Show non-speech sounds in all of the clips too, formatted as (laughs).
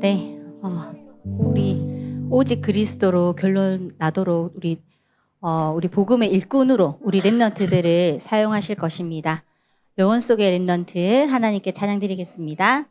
네, 어, 우리 오직 그리스도로 결론 나도록 우리 어, 우리 복음의 일꾼으로 우리 렘넌트들을 사용하실 것입니다. 영혼 속의 렘넌트 하나님께 찬양드리겠습니다.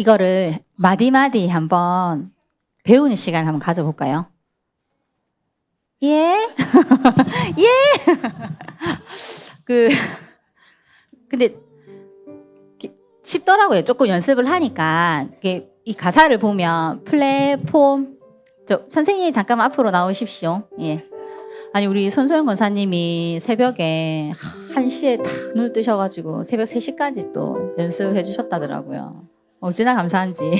이거를 마디마디 한번 배우는 시간 한번 가져볼까요? 예? (laughs) 예? (laughs) 그 근데 기- 쉽더라고요. 조금 연습을 하니까 이게 이 가사를 보면 플랫폼 저 선생님이 잠깐 앞으로 나오십시오. 예. 아니 우리 손소영 권사님이 새벽에 1시에 탁 눈을 뜨셔가지고 새벽 3시까지 또 연습해 주셨다더라고요. 어찌나 감사한지. (laughs)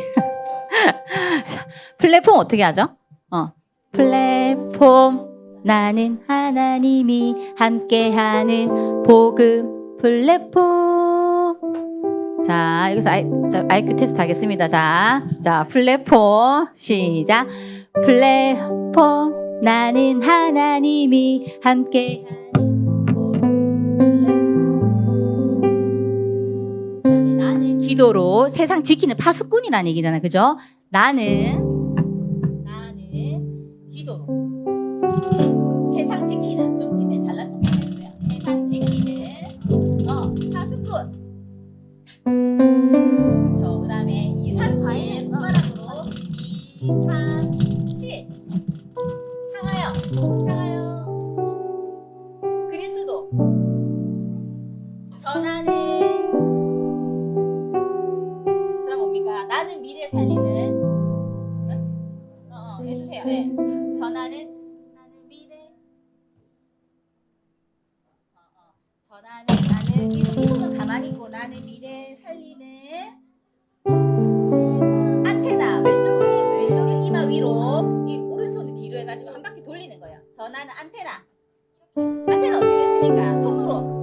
플랫폼 어떻게 하죠? 어. 플랫폼 나는 하나님이 함께하는 복음 플랫폼 자 여기서 아이, 자, IQ 테스트 하겠습니다 자, 자 플랫폼 시작 플랫폼 나는 하나님이 함께하는 기도로 세상 지키는 파수꾼이라는 얘기잖아요. 그죠? 나는 나는 기도로. 세상 지키는 좀 근데 잘난 척 해주세요. 세상 지키는 어 파수꾼. 저 그다음에 2, 3, 7 손가락으로 2, 3, 7 향하여 향하여 해주세요. 네. 전하는 나는 미래 어, 어. 전하는 나는 이, 손- 이 손은 가만히 있고 나는 미래 살리는 안테나 왼쪽 왼쪽에 이마 위로 이 오른손을 뒤로 해가지고 한 바퀴 돌리는 거예요. 전하는 안테나 안테나 어떻게 됐습니까? 손으로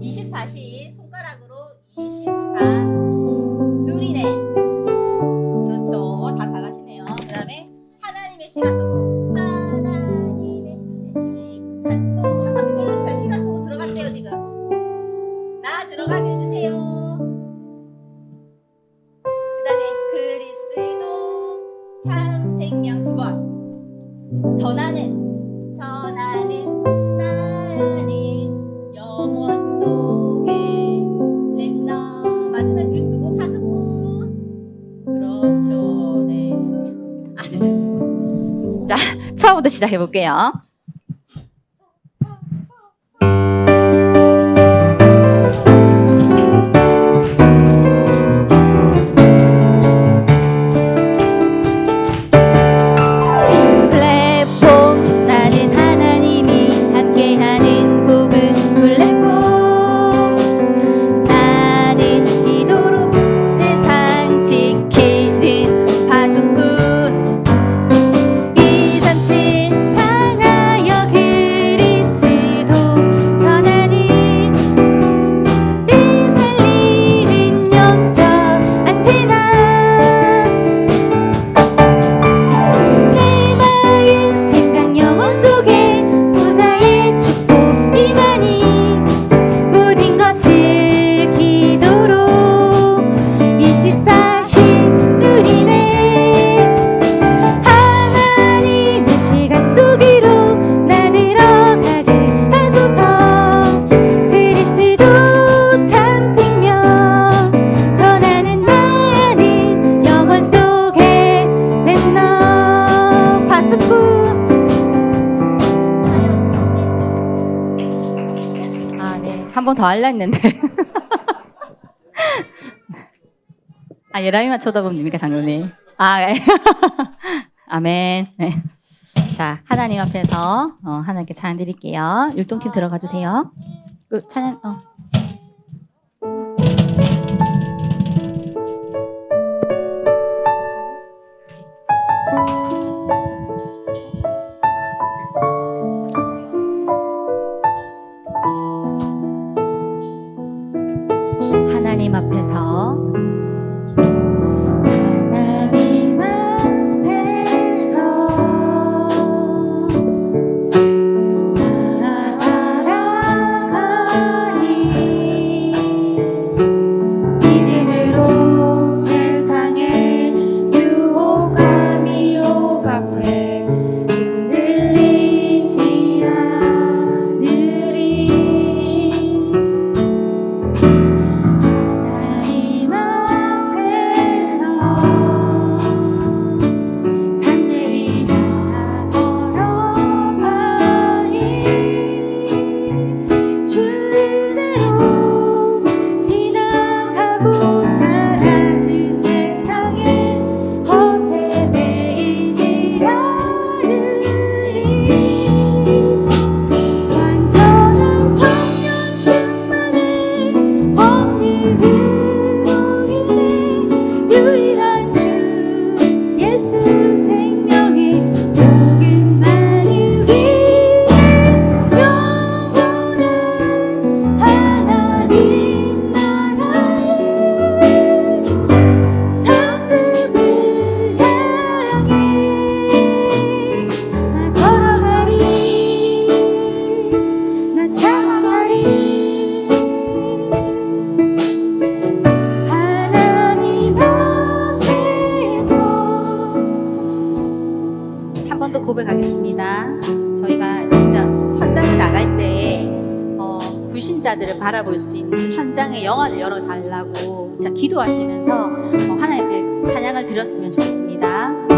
24시 손가락으로 24 시작해 볼게요. 더 할라 했는데. (laughs) 아, 예라이만 쳐다봅니까, 장로님? 아, 네. (laughs) 아멘. 네. 자, 하나님 앞에서 어, 하나님께 찬 드릴게요. 율동팀 들어가 주세요. 그 찬양, 어. 하나님 앞에서 you. 불신자들을 바라볼 수 있는 현장의 영화를 열어달라고 기도하시면서 어, 하나님께 찬양을 드렸으면 좋겠습니다.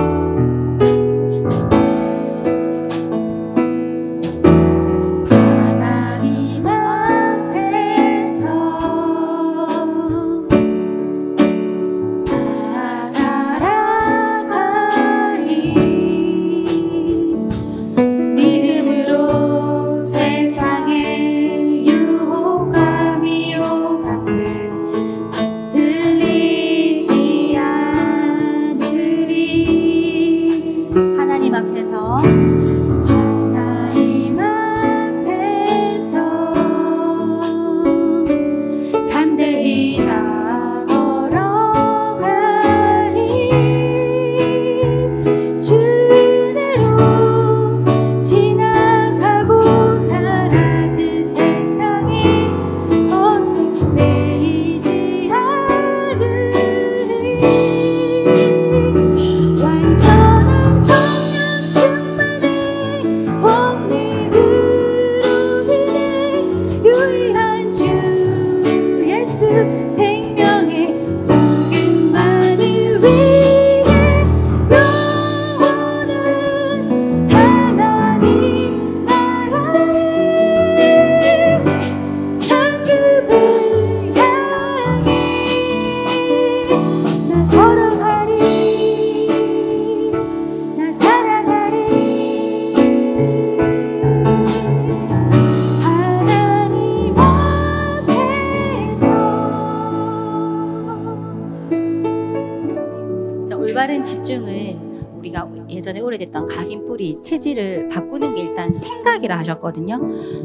올바른 집중은 우리가 예전에 오래됐던 각인 뿌리 체질을 바꾸는 게 일단 생각이라 하셨거든요.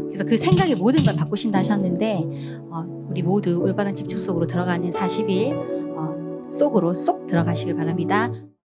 그래서 그 생각의 모든 걸 바꾸신다 하셨는데 어, 우리 모두 올바른 집중 속으로 들어가는 40일 어, 속으로 쏙 들어가시길 바랍니다.